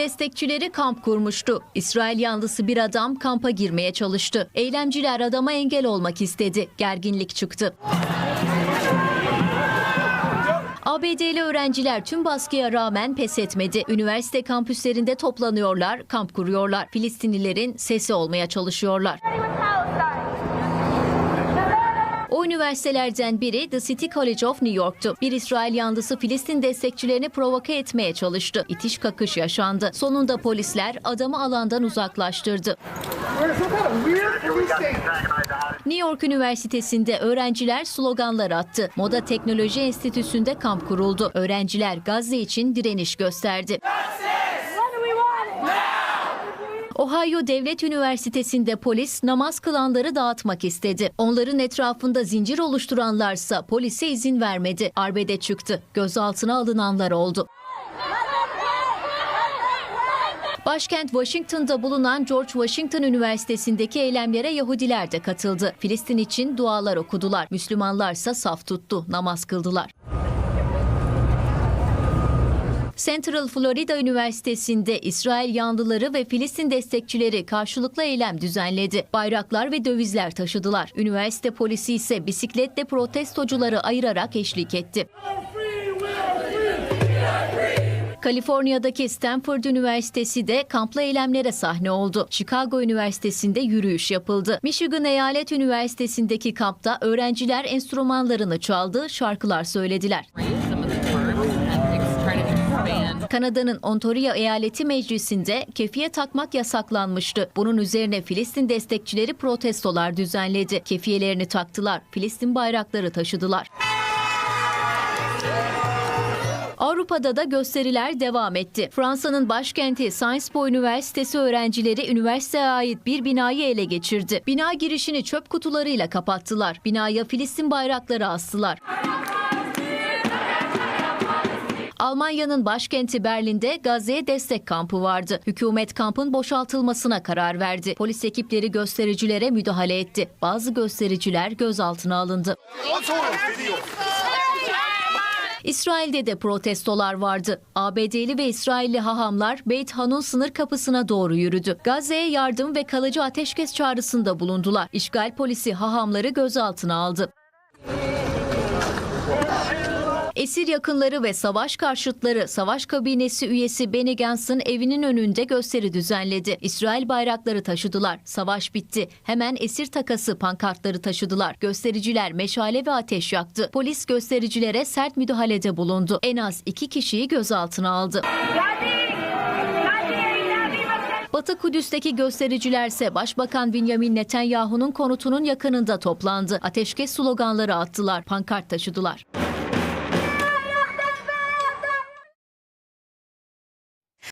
destekçileri kamp kurmuştu. İsrail yanlısı bir adam kampa girmeye çalıştı. Eylemciler adama engel olmak istedi. Gerginlik çıktı. ABD'li öğrenciler tüm baskıya rağmen pes etmedi. Üniversite kampüslerinde toplanıyorlar, kamp kuruyorlar. Filistinlilerin sesi olmaya çalışıyorlar. O üniversitelerden biri The City College of New York'tu. Bir İsrail yanlısı Filistin destekçilerini provoke etmeye çalıştı. İtiş kakış yaşandı. Sonunda polisler adamı alandan uzaklaştırdı. New York Üniversitesi'nde öğrenciler sloganlar attı. Moda Teknoloji Enstitüsü'nde kamp kuruldu. Öğrenciler Gazze için direniş gösterdi. Ohio Devlet Üniversitesi'nde polis namaz kılanları dağıtmak istedi. Onların etrafında zincir oluşturanlarsa polise izin vermedi. Arbede çıktı. Gözaltına alınanlar oldu. Başkent Washington'da bulunan George Washington Üniversitesi'ndeki eylemlere Yahudiler de katıldı. Filistin için dualar okudular. Müslümanlarsa saf tuttu, namaz kıldılar. Central Florida Üniversitesi'nde İsrail yanlıları ve Filistin destekçileri karşılıklı eylem düzenledi. Bayraklar ve dövizler taşıdılar. Üniversite polisi ise bisikletle protestocuları ayırarak eşlik etti. Kaliforniya'daki Stanford Üniversitesi de kamplı eylemlere sahne oldu. Chicago Üniversitesi'nde yürüyüş yapıldı. Michigan Eyalet Üniversitesi'ndeki kampta öğrenciler enstrümanlarını çaldı, şarkılar söylediler. Kanada'nın Ontario Eyaleti Meclisi'nde kefiye takmak yasaklanmıştı. Bunun üzerine Filistin destekçileri protestolar düzenledi. Kefiyelerini taktılar, Filistin bayrakları taşıdılar. Avrupa'da da gösteriler devam etti. Fransa'nın başkenti Sciences Po Üniversitesi öğrencileri üniversiteye ait bir binayı ele geçirdi. Bina girişini çöp kutularıyla kapattılar. Binaya Filistin bayrakları astılar. Almanya'nın başkenti Berlin'de Gazze'ye destek kampı vardı. Hükümet kampın boşaltılmasına karar verdi. Polis ekipleri göstericilere müdahale etti. Bazı göstericiler gözaltına alındı. İsrail'de de protestolar vardı. ABD'li ve İsrailli hahamlar Beit Hanun sınır kapısına doğru yürüdü. Gazze'ye yardım ve kalıcı ateşkes çağrısında bulundular. İşgal polisi hahamları gözaltına aldı. Esir yakınları ve savaş karşıtları savaş kabinesi üyesi Benny Gantz'ın evinin önünde gösteri düzenledi. İsrail bayrakları taşıdılar. Savaş bitti. Hemen esir takası pankartları taşıdılar. Göstericiler meşale ve ateş yaktı. Polis göstericilere sert müdahalede bulundu. En az iki kişiyi gözaltına aldı. Batı Kudüs'teki göstericilerse Başbakan Benjamin Netanyahu'nun konutunun yakınında toplandı. Ateşkes sloganları attılar, pankart taşıdılar.